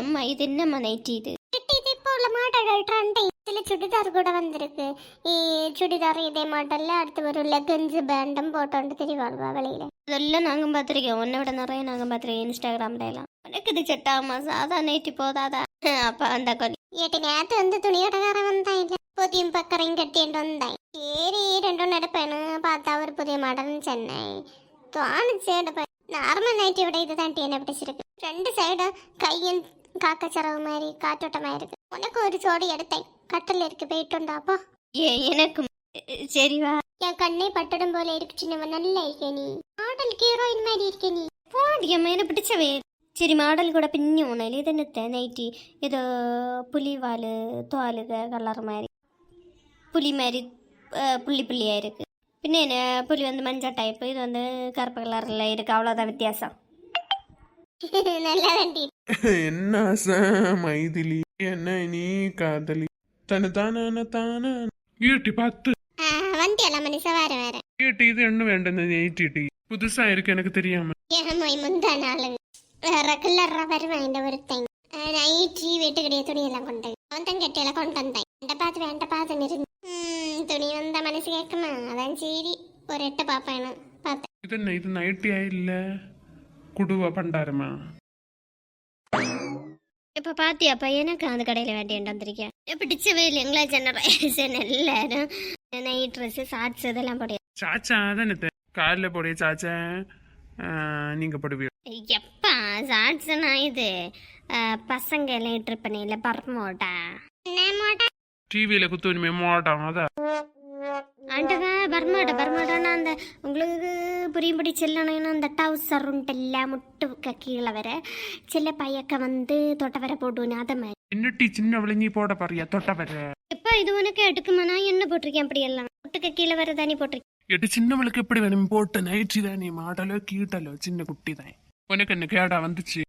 அம்மா இது என்னம்மா நைட்டி இது? இது இப்போ உள்ள மாடல்கள் ட்ரெண்ட் இதில் சுடிதார் கூட வந்திருக்கு. சுடிதார் இதே மாடலில் அடுத்து வரும் லெகன்ஸ் பேண்டும் போட்டோண்டு தெரிவாழ்வா வெளியில். இதெல்லாம் நாங்கள் பார்த்துருக்கோம். உன்னை விட நிறைய நாங்கள் பார்த்துருக்கோம் இன்ஸ்டாகிராம்ல எல்லாம். உனக்கு இது செட்டாகுமா சாதா நைட்டி போதாதா? அப்போ அந்த கொல்லி ஏட்டு நேற்று வந்து துணியோடக்காரன் வந்தான் இல்லை? புதியும் பக்கரையும் கட்டிட்டு வந்தேன் சரி ரெண்டும் எடுப்பேன்னு பார்த்தா ஒரு புதிய மாடல்னு சென்னை. தோணுச்சு எடுப்பேன் നൈറ്റ് ഇവിടെ ഇത് തട്ടി എന്നെ പിടിച്ചിരിക്കും രണ്ട് സൈഡ് കയ്യും കാക്കച്ചിറവ് മാതിരി കാറ്റോട്ടമായിരിക്കും ഉനക്ക് ഒരു ചോടി എടുത്തായി കട്ടലിരിക്കും പോയിട്ടുണ്ടോ അപ്പൊ ஏ எனக்கும் சரி வா என் கண்ணை பட்டடம் போல இருக்கு சின்னவன் நல்லா இருக்க நீ மாடல் ஹீரோயின் மாதிரி இருக்க நீ போடி அம்மா என்ன பிடிச்சவே சரி மாடல் கூட பின்னி ஒன்றில் இது என்னத்த நைட்டி இது புலிவால் தோலுக கலர் மாதிரி புலி மாதிரி அஹ், புள்ளி புள்ளியாக இருக்குது பின்ன என்ன புலி வந்து மஞ்சள் டைப்பு இது வந்து கருப்பு கலரில் இருக்குது அவ்வளோதான் வித்தியாசம் நல்லா வண்டி என்ன ஆசை மைதிலி என்ன நீ காதலி தன தான தான ஈட்டி பார்த்து வண்டி எல்லாம் மனுஷ வேற வேற ஈட்டி இது என்ன வேண்டது ஈட்டி புதுசா இருக்கு எனக்கு தெரியாம ஏமாய் முந்தா நாளுங்க വേറെ കല്ലറ വരുവാൻ്റെ ഒരുത്തൻ നൈറ്റി വീട്ടുകിടിയ തുണിയെല്ലാം കൊണ്ട് അവൻ തൻ കെട്ടിയെല്ലാം കൊണ്ടുവന്നായി വേണ്ടപ്പാത്ത് വേണ്ടപ്പാത്ത് നിരുന്ന് തുണി വന്ന മനസ്സ് കേൾക്കുമോ അതാ ശരി ഒരൊറ്റ പാപ്പാണ് പാത്ത ഇതന്നെ ഇത് നൈറ്റിയായില്ല കുടുവ പണ്ടാരമാ ഇപ്പൊ പാത്തിയ പയ്യനൊക്കെ അത് കടയിൽ വേണ്ടി ഉണ്ടാന്നിരിക്കുക പിടിച്ചവേ ഞങ്ങളെ ജനറേഷൻ എല്ലാരും നൈറ്റ് ഡ്രസ് ഷാർട്സ് ഇതെല്ലാം പൊടിയ ചാച്ചാ അതന്നെ കാലിലെ പൊടി ചാച്ചാ நீங்க போடுவியோ எப்பா ஷார்ட்ஸ்னா இது பசங்க எல்லாம் இட்டு இருப்பனே இல்லை பர்மோட்டா என்ன மோட்டா டிவியில குத்துவனுமே மாட்டான் அதான். ஆண்டவா பர்மாட்டா பர்மாட்டானா அந்த உங்களுக்கு புரியும்படி செல்லணும்னா அந்த டவுசர் உண்டல்ல முட்டுக்கு கீழே வர. சில பையக்க வந்து தொட்ட வர போடுவேன் அதை மாதிரி. என்னட்டி சின்ன விளைஞ்சி போட பாரியா தொட்ட வர? எப்பா இது உனக்கு எடுக்குமா நான் என்ன போட்டிருக்கேன் அப்படி எல்லாம்? முட்டுக்கு கீழே வர தானே போட்டிருக்கேன் எட்டு சின்னவளுக்கு எப்படி வேணும்? போட்ட நைட்ரி தான் மாடலோ கீட்டலோ சின்ன குட்டி தான். உனக்கு என்ன கேடா வந்துச்சு?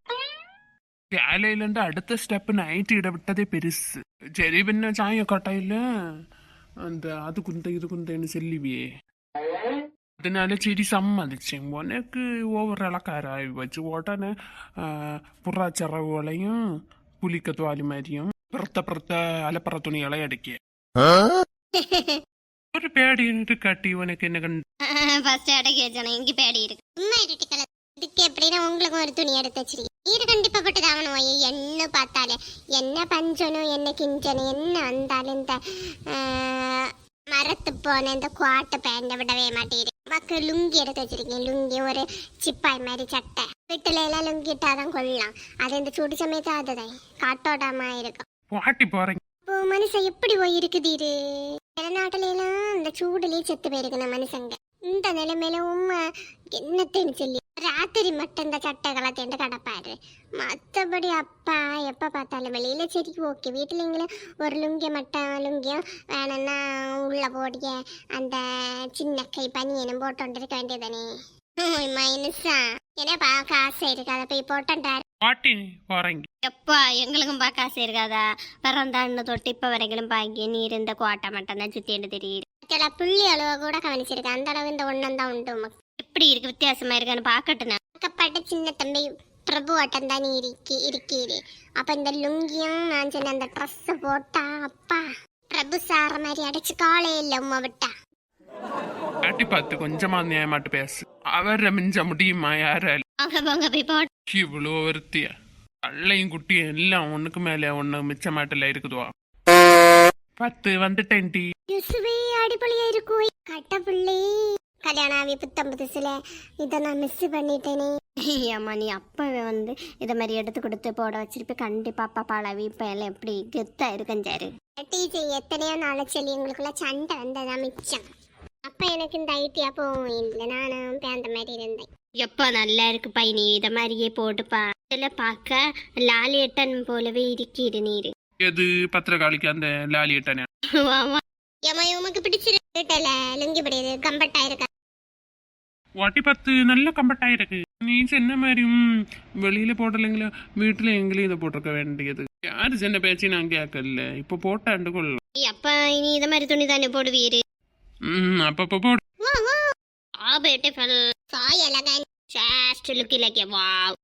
வேலையிலண்டு அடுத்த ஸ்டெப் நைட் இட விட்டதே பெருசு. சரி பின்ன சாய கட்டாயில அந்த அது குந்த இது குந்தன்னு சொல்லுவியே அதனால சரி சம்மதிச்சேன். உனக்கு ஓவர் இலக்காராய் வச்சு உடனே புறாச்சரவுகளையும் புலிக்க துவாலி மாதிரியும் பிறத்த பிறத்த அலப்பற துணிகளை அடிக்க ஒரு பேடி காட்டி. உனக்கு என்ன கண்டு ஃபர்ஸ்ட் அடக்கி வச்சானே இதுக்கு எப்படின்னா உங்களுக்கும் ஒரு துணி எடுத்து வச்சிருக்கீங்க இது கண்டிப்பா பட்டுதாகணும் ஐயோ என்ன பார்த்தாலே. என்ன பஞ்சனும் என்ன கிஞ்சனும் என்ன வந்தாலும் இந்த மரத்து போன இந்த குவாட்டை பேண்ட விடவே மாட்டேங்குது. மக்கள் லுங்கி எடுத்து வச்சிருக்கேன். லுங்கி ஒரு சிப்பாய் மாதிரி சட்டை. வீட்டுல எல்லாம் லுங்கி இட்டாதான் கொள்ளலாம் அது இந்த சுடு சமயத்து அதுதான். காட்டோட்டமா இருக்கும். பாட்டி போறீங்க. இப்போ மனுஷன் எப்படி போய் இருக்குதீரு? சில நாட்டுல எல்லாம் இந்த சூடுலயே செத்து போயிருக்கணும் மனுஷங்க. இந்த நிலைமையில உண்மை என்னத்தைன்னு சொல்லி ராத்திரி மட்டும் இந்த சட்டை கலத்தேண்டு கிடப்பாரு. மற்றபடி அப்பா எப்போ பார்த்தாலும் வெளியில சரி ஓகே. வீட்டில் எங்களை ஒரு லுங்கிய மட்டும் லுங்கியும் வேணும்னா உள்ள போடிய அந்த சின்ன கை பனியனும் போட்டு இருக்க வேண்டியதானே ஏன்னா காசு இருக்கு அதை போய் போட்டோண்டாரு பாட்டி போறீங்க எப்பா எங்களுக்கும் பார்க்க ஆசை இருக்காதா பிறந்தாண்டு தொட்டு இப்போ வரைக்கும் பாக்கி. நீ இருந்த கோட்டை மட்டும் தான் சுத்திட்டு தெரியுது. சில புள்ளி அளவு கூட கவனிச்சிருக்கேன். அந்த அளவு இந்த ஒன்றும் தான் உண்டு உமக்கு. எப்படி இருக்கு? வித்தியாசமா இருக்கான்னு பார்க்கட்டுனா பக்கப்பட்ட சின்ன தம்பி பிரபு ஆட்டம் தான் இருக்கி இருக்கீரு அப்ப இந்த லுங்கியும் நான் சொன்ன அந்த ட்ரெஸ் போட்டா அப்பா பிரபு சார மாதிரி அடிச்சு காலே இல்ல உமா விட்டா. பாட்டி பார்த்து கொஞ்சமா நியாயமாட்டு பேசு. அவரை மிஞ்ச முடியுமா யாரால அவங்க போங்க போய் போட்டு இவ்வளோ ஒருத்திய கள்ளையும் குட்டியும் எல்லாம் ஒண்ணுக்கு மேல ஒண்ணு மிச்ச மாட்டல இருக்குதுவா? பத்து வந்துட்டேன் டி யுசுவே அடிப்பொலியா இருக்கும் கட்ட பிள்ளை. கல்யாணம் ஆகி புத்தம் புதுசுல இதை நான் மிஸ் பண்ணிட்டேனே. ஏம்மா நீ அப்பவே வந்து இதை மாதிரி எடுத்து கொடுத்து போட வச்சிருப்ப. கண்டிப்பா அப்பா பாலாவி இப்ப எல்லாம் எப்படி கெத்தா இருக்கஞ்சாரு டீச்சர் எத்தனையோ நாளை சொல்லி எங்களுக்குள்ள சண்டை வந்ததான் மிச்சம். அப்ப எனக்கு இந்த ஐடியா போவும் இல்லை நானும் பேந்த மாதிரி இருந்தேன். எப்பா நல்லா இருக்குப்பா. நீ இதை மாதிரியே போட்டுப்பா இதில் பார்க்க லாலியட்டன் போலவே இருக்கிறது நீரு. எது பத்திரகாளிக்கு அந்த லாலியட்டனே ஆமா. ஏமா உமக்கு பிடிச்சிருக்கல லுங்கி பிடியாது கம்பட்டா இருக்கா வாட்டி பத்து நல்ல கம்பட்டா இருக்கு. நீ சொன்ன மாதிரி ம், வெளியில போடலைங்களா? வீட்டுல எங்களையும் இதை போட்டிருக்க வேண்டியது. யாரு சின்ன பேச்சு நான் கேட்கல. இப்ப போட்டாண்டு கொள்ளலாம் அப்பா நீ இதை மாதிரி துணி தானே போடுவீரு? ம் அப்பப்ப போடு. ஆ பியூட்டிஃபுல் சாய் அழகன் ஜாஸ்ட் லுக் லைக் வாவ்